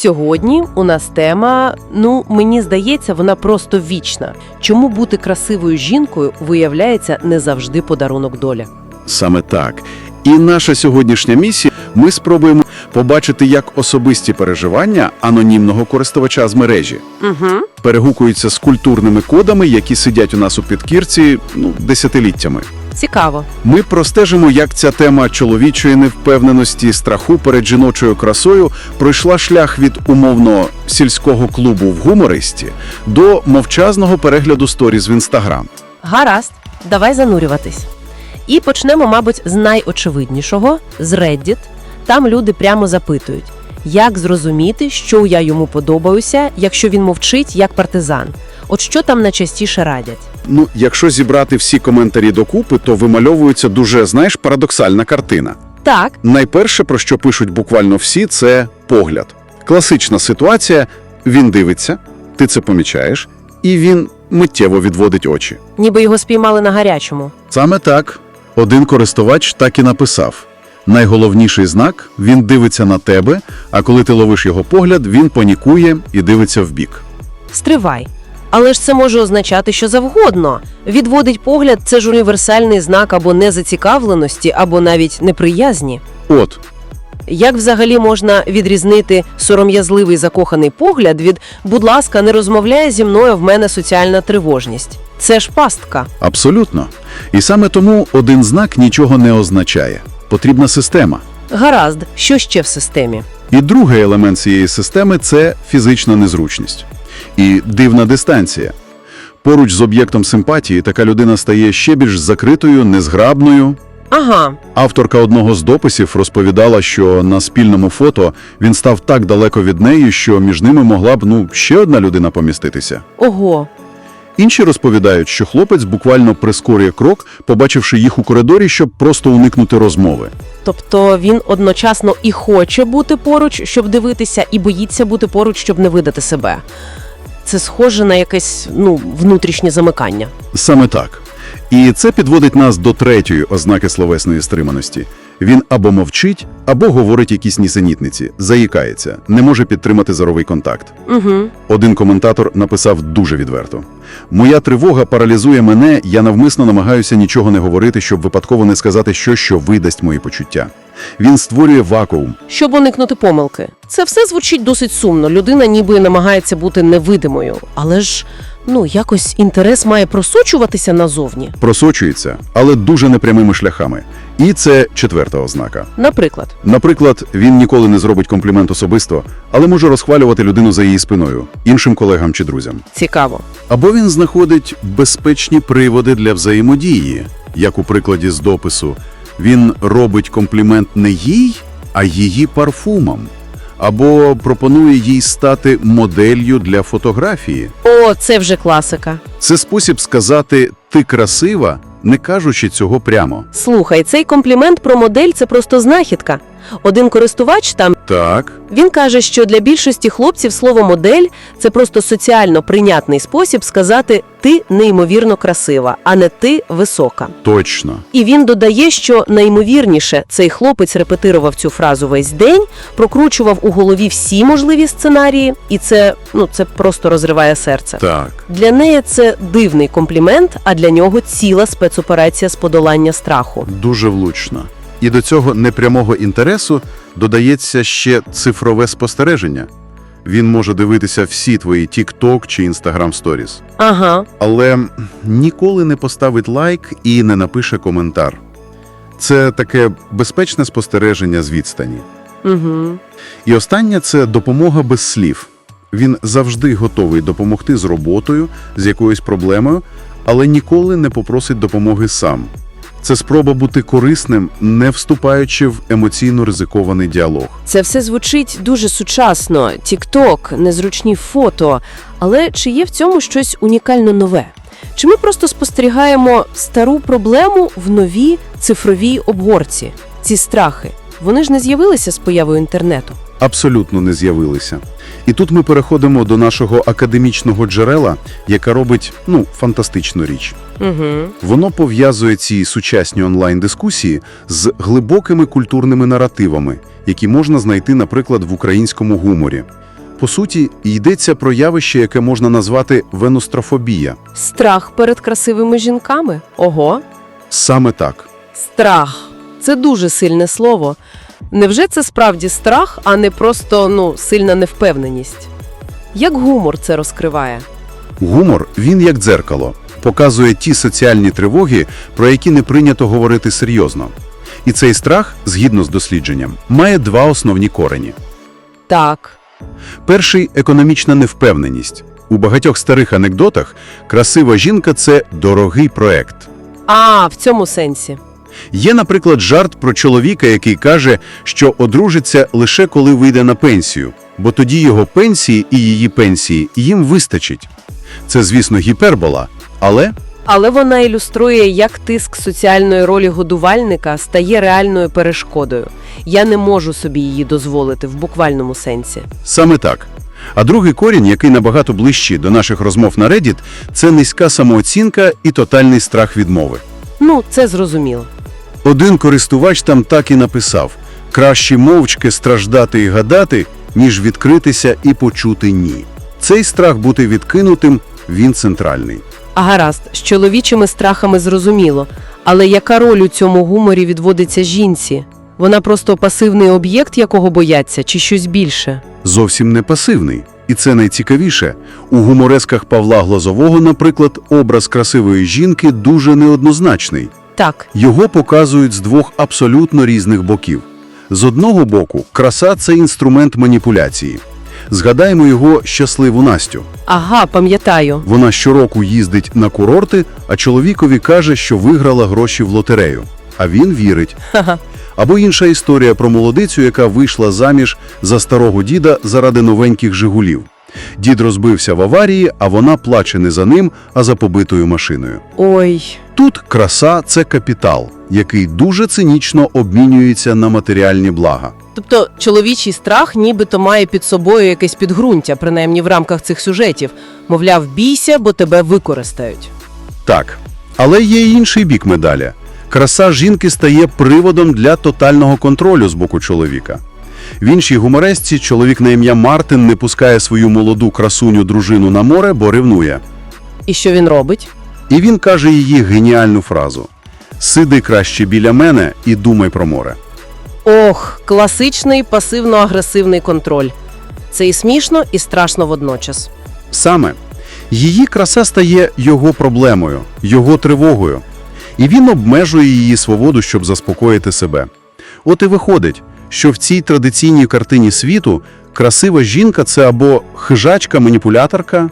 Сьогодні у нас тема, ну мені здається, вона просто вічна. Чому бути красивою жінкою виявляється не завжди подарунок доля? Саме так. І наша сьогоднішня місія ми спробуємо побачити, як особисті переживання анонімного користувача з мережі Угу. перегукуються з культурними кодами, які сидять у нас у підкірці ну, десятиліттями. Цікаво. Ми простежимо, як ця тема чоловічої невпевненості, страху перед жіночою красою пройшла шлях від умовно сільського клубу в гумористі до мовчазного перегляду сторіз в інстаграм. Гаразд, давай занурюватись. І почнемо, мабуть, з найочевиднішого з Reddit. Там люди прямо запитують, як зрозуміти, що я йому подобаюся, якщо він мовчить як партизан. От що там найчастіше радять? Ну, якщо зібрати всі коментарі докупи, то вимальовується дуже, знаєш, парадоксальна картина. Так, Найперше, про що пишуть буквально всі, це погляд. Класична ситуація: він дивиться, ти це помічаєш, і він миттєво відводить очі. ніби його спіймали на гарячому. Саме так. Один користувач так і написав: найголовніший знак він дивиться на тебе, а коли ти ловиш його погляд, він панікує і дивиться вбік. Стривай. Але ж це може означати що завгодно. Відводить погляд це ж універсальний знак або незацікавленості, або навіть неприязні. От, Як взагалі можна відрізнити сором'язливий закоханий погляд від будь ласка, не розмовляє зі мною в мене соціальна тривожність? Це ж пастка. абсолютно. І саме тому один знак нічого не означає. Потрібна система. Гаразд, що ще в системі? І другий елемент цієї системи це фізична незручність і дивна дистанція. Поруч з об'єктом симпатії така людина стає ще більш закритою, незграбною. Ага, Авторка одного з дописів розповідала, що на спільному фото він став так далеко від неї, що між ними могла б ну ще одна людина поміститися. ого. Інші розповідають, що хлопець буквально прискорює крок, побачивши їх у коридорі, щоб просто уникнути розмови. Тобто він одночасно і хоче бути поруч, щоб дивитися, і боїться бути поруч, щоб не видати себе. Це схоже на якесь ну внутрішнє замикання. Саме так. І це підводить нас до третьої ознаки словесної стриманості. Він або мовчить, або говорить якісь нісенітниці, заїкається, не може підтримати зоровий контакт. Угу. Один коментатор написав дуже відверто: Моя тривога паралізує мене, я навмисно намагаюся нічого не говорити, щоб випадково не сказати щось, що видасть мої почуття. Він створює вакуум. Щоб уникнути помилки. Це все звучить досить сумно. Людина ніби намагається бути невидимою, але ж ну якось інтерес має просочуватися назовні. Просочується, але дуже непрямими шляхами. І це четверта ознака. Наприклад, Наприклад, він ніколи не зробить комплімент особисто, але може розхвалювати людину за її спиною, іншим колегам чи друзям. цікаво. Або він знаходить безпечні приводи для взаємодії, як у прикладі з допису. Він робить комплімент не їй, а її парфумам. Або пропонує їй стати моделлю для фотографії. О, це вже класика. Це спосіб сказати «ти красива», не кажучи цього прямо. Слухай, цей комплімент про модель це просто знахідка. Один користувач там Так, він каже, що для більшості хлопців слово модель це просто соціально прийнятний спосіб сказати ти неймовірно красива, а не ти висока. точно. І він додає, що найімовірніше цей хлопець репетирував цю фразу весь день, прокручував у голові всі можливі сценарії, і це ну це просто розриває серце. Так. Для неї це дивний комплімент, а для нього ціла спецоперація з подолання страху. Дуже влучно. І до цього непрямого інтересу додається ще цифрове спостереження. Він може дивитися всі твої TikTok чи Instagram Stories, Ага, але ніколи не поставить лайк і не напише коментар. Це таке безпечне спостереження з відстані. угу. І останнє це допомога без слів. Він завжди готовий допомогти з роботою, з якоюсь проблемою, але ніколи не попросить допомоги сам. Це спроба бути корисним, не вступаючи в емоційно ризикований діалог. Це все звучить дуже сучасно: Тік-ток, незручні фото. Але чи є в цьому щось унікально нове? Чи ми просто спостерігаємо стару проблему в новій цифровій обгорці? Ці страхи вони ж не з'явилися з появою інтернету. Абсолютно не з'явилися. І тут ми переходимо до нашого академічного джерела, яка робить ну фантастичну річ. Угу. Воно пов'язує ці сучасні онлайн-дискусії з глибокими культурними наративами, які можна знайти, наприклад, в українському гуморі. По суті, йдеться про явище, яке можна назвати венострофобія. Страх перед красивими жінками. Ого. Саме так. Страх. Це дуже сильне слово. Невже це справді страх, а не просто ну, сильна невпевненість? Як гумор це розкриває? Гумор, він як дзеркало, показує ті соціальні тривоги, про які не прийнято говорити серйозно. І цей страх, згідно з дослідженням, має два основні корені. Так. Перший – економічна невпевненість. У багатьох старих анекдотах красива жінка – це дорогий проект. А, в цьому сенсі. Є, наприклад, жарт про чоловіка, який каже, що одружиться лише коли вийде на пенсію, бо тоді його пенсії і її пенсії їм вистачить. Це, звісно, гіпербола, але Але вона ілюструє, як тиск соціальної ролі годувальника стає реальною перешкодою. Я не можу собі її дозволити в буквальному сенсі. саме так. А другий корінь, який набагато ближчий до наших розмов на Reddit, це низька самооцінка і тотальний страх відмови. Ну, це зрозуміло. Один користувач там так і написав: краще мовчки страждати і гадати, ніж відкритися і почути ні. Цей страх бути відкинутим, він центральний. А гаразд, з чоловічими страхами зрозуміло. Але яка роль у цьому гуморі відводиться жінці? Вона просто пасивний об'єкт, якого бояться, чи щось більше? Зовсім не пасивний. І це найцікавіше. У гуморесках Павла Глазового, наприклад, образ красивої жінки дуже неоднозначний. Так, Його показують з двох абсолютно різних боків. З одного боку, краса – це інструмент маніпуляції. Згадаємо його щасливу Настю. ага, пам'ятаю. Вона щороку їздить на курорти, а чоловікові каже, що виграла гроші в лотерею. А він вірить. Ха-ха. Або інша історія про молодицю, яка вийшла заміж за старого діда заради новеньких «Жигулів». Дід розбився в аварії, а вона плаче не за ним, а за побитою машиною. Ой, Тут краса – це капітал, який дуже цинічно обмінюється на матеріальні блага. Тобто чоловічий страх нібито має під собою якесь підґрунтя, принаймні в рамках цих сюжетів. Мовляв, бійся, бо тебе використають. Так, але є й інший бік медалі. Краса жінки стає приводом для тотального контролю з боку чоловіка. В іншій гуморесці чоловік на ім'я Мартин не пускає свою молоду красуню дружину на море, бо ревнує. І що він робить? І він каже її геніальну фразу: Сиди краще біля мене і думай про море. Ох, класичний пасивно-агресивний контроль. Це і смішно, і страшно водночас. Саме її краса стає його проблемою, його тривогою, і він обмежує її свободу, щоб заспокоїти себе. От і виходить, що в цій традиційній картині світу красива жінка це або хижачка-маніпуляторка,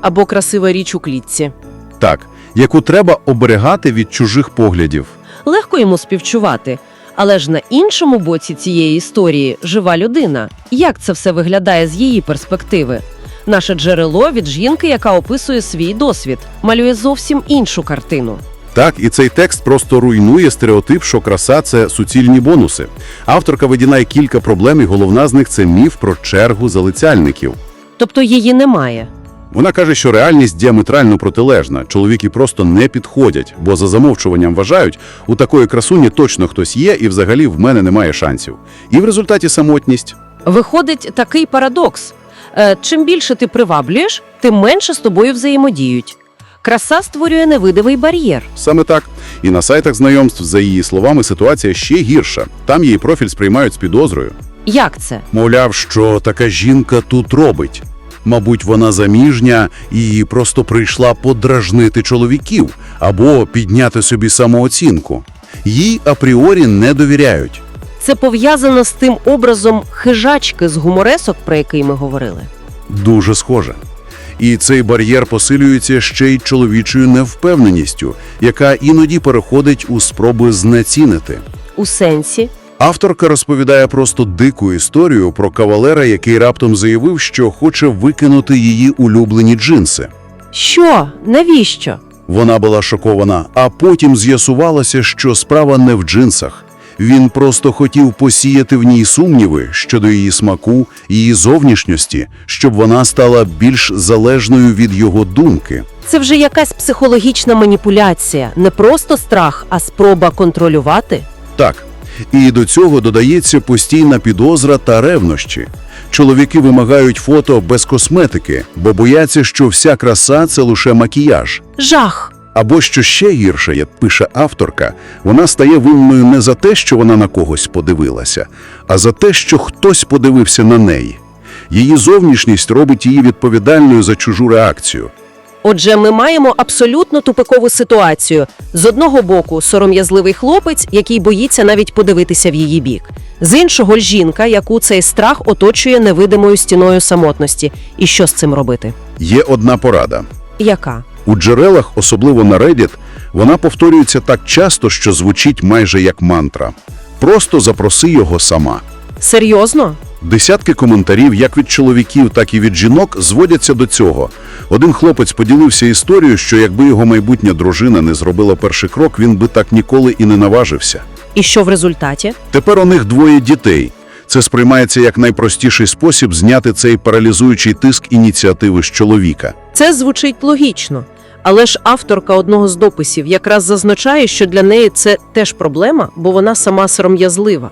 Або красива річ у клітці. так, яку треба оберегати від чужих поглядів. Легко йому співчувати. Але ж на іншому боці цієї історії жива людина. Як це все виглядає з її перспективи? Наше джерело від жінки, яка описує свій досвід, малює зовсім іншу картину. Так, і цей текст просто руйнує стереотип, що краса це суцільні бонуси. Авторка видінає кілька проблем, і головна з них це міф про чергу залицяльників. Тобто її немає. Вона каже, що реальність діаметрально протилежна. Чоловіки просто не підходять, бо за замовчуванням вважають, у такої красуні точно хтось є, і взагалі в мене немає шансів. І в результаті самотність. Виходить такий парадокс. Е, чим більше ти приваблюєш, тим менше з тобою взаємодіють. Краса створює невидимий бар'єр. Саме так. І на сайтах знайомств, за її словами, ситуація ще гірша. Там її профіль сприймають з підозрою. Як це? Мовляв, що така жінка тут робить. Мабуть, вона заміжня і просто прийшла подражнити чоловіків або підняти собі самооцінку. Їй апріорі не довіряють. Це пов'язано з тим образом хижачки з гуморесок, про який ми говорили. Дуже схоже. І цей бар'єр посилюється ще й чоловічою невпевненістю, яка іноді переходить у спроби знецінити. У сенсі, Авторка розповідає просто дику історію про кавалера, який раптом заявив, що хоче викинути її улюблені джинси. що? Навіщо? Вона була шокована, а потім з'ясувалося, що справа не в джинсах. Він просто хотів посіяти в ній сумніви щодо її смаку, її зовнішньості, щоб вона стала більш залежною від його думки. Це вже якась психологічна маніпуляція, не просто страх, а спроба контролювати. Так. І до цього додається постійна підозра та ревнощі. Чоловіки вимагають фото без косметики, бо бояться, що вся краса – це лише макіяж. Жах. Або, що ще гірше, як пише авторка, вона стає винною не за те, що вона на когось подивилася, а за те, що хтось подивився на неї. Її зовнішність робить її відповідальною за чужу реакцію. Отже, ми маємо абсолютно тупикову ситуацію. З одного боку, сором'язливий хлопець, який боїться навіть подивитися в її бік. З іншого жінка, яку цей страх оточує невидимою стіною самотності. І що з цим робити? Є одна порада. Яка? У джерелах, особливо на Reddit, вона повторюється так часто, що звучить майже як мантра. Просто запроси його сама. Серйозно? Десятки коментарів, як від чоловіків, так і від жінок, зводяться до цього. Один хлопець поділився історією, що якби його майбутня дружина не зробила перший крок, він би так ніколи і не наважився. І що в результаті? Тепер у них двоє дітей. Це сприймається як найпростіший спосіб зняти цей паралізуючий тиск ініціативи з чоловіка. Це звучить логічно. Але ж авторка одного з дописів якраз зазначає, що для неї це теж проблема, бо вона сама сором'язлива.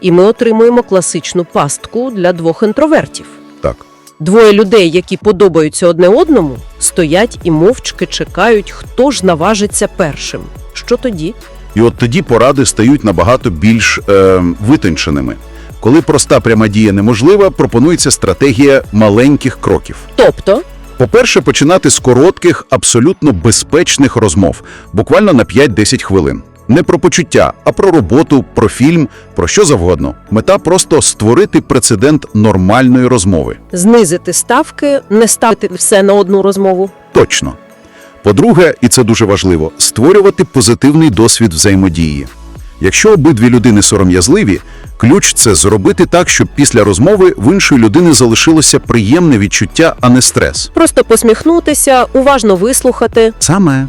І ми отримуємо класичну пастку для двох інтровертів. Так. Двоє людей, які подобаються одне одному, стоять і мовчки чекають, хто ж наважиться першим. Що тоді? І от тоді поради стають набагато більш е, витонченими. Коли проста пряма дія неможлива, пропонується стратегія маленьких кроків. Тобто, По-перше, починати з коротких, абсолютно безпечних розмов, буквально на 5-10 хвилин. Не про почуття, а про роботу, про фільм, про що завгодно. Мета просто створити прецедент нормальної розмови. знизити ставки, не ставити все на одну розмову. Точно. По-друге, і це дуже важливо, створювати позитивний досвід взаємодії. Якщо обидві людини сором'язливі, ключ це зробити так, щоб після розмови в іншої людини залишилося приємне відчуття, а не стрес. Просто посміхнутися, уважно вислухати. Саме.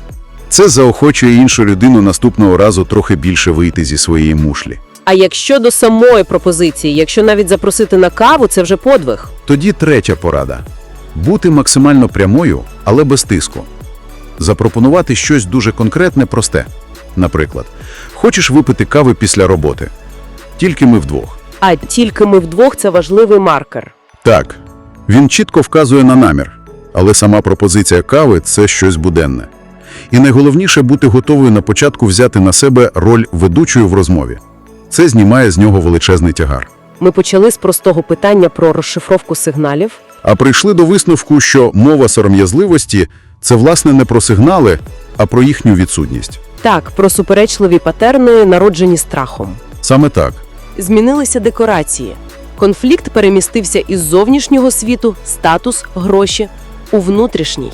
Це заохочує іншу людину наступного разу трохи більше вийти зі своєї мушлі. А якщо до самої пропозиції, якщо навіть запросити на каву, це вже подвиг. Тоді третя порада. Бути максимально прямою, але без тиску. Запропонувати щось дуже конкретне, просте. Наприклад, хочеш випити кави після роботи? Тільки ми вдвох. А тільки ми вдвох це важливий маркер. Так, він чітко вказує на намір, але сама пропозиція кави це щось буденне. І найголовніше бути готовою на початку взяти на себе роль ведучої в розмові. Це знімає з нього величезний тягар. Ми почали з простого питання про розшифровку сигналів. А прийшли до висновку, що мова сором'язливості це власне не про сигнали, а про їхню відсутність. Так, про суперечливі патерни, народжені страхом. Саме так. Змінилися декорації. Конфлікт перемістився із зовнішнього світу, статус, гроші у внутрішній.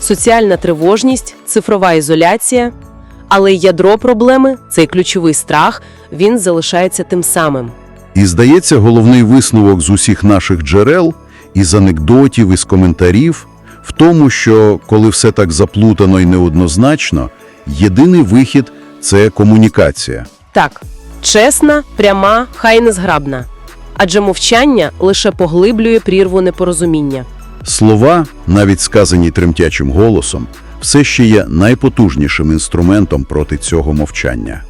Соціальна тривожність, цифрова ізоляція. Але ядро проблеми, цей ключовий страх, він залишається тим самим. І здається, головний висновок з усіх наших джерел, із анекдотів, із коментарів, в тому, що коли все так заплутано і неоднозначно, єдиний вихід це комунікація. Так, чесна, пряма, хай незграбна. Адже мовчання лише поглиблює прірву непорозуміння. Слова, навіть сказані тремтячим голосом, все ще є найпотужнішим інструментом проти цього мовчання.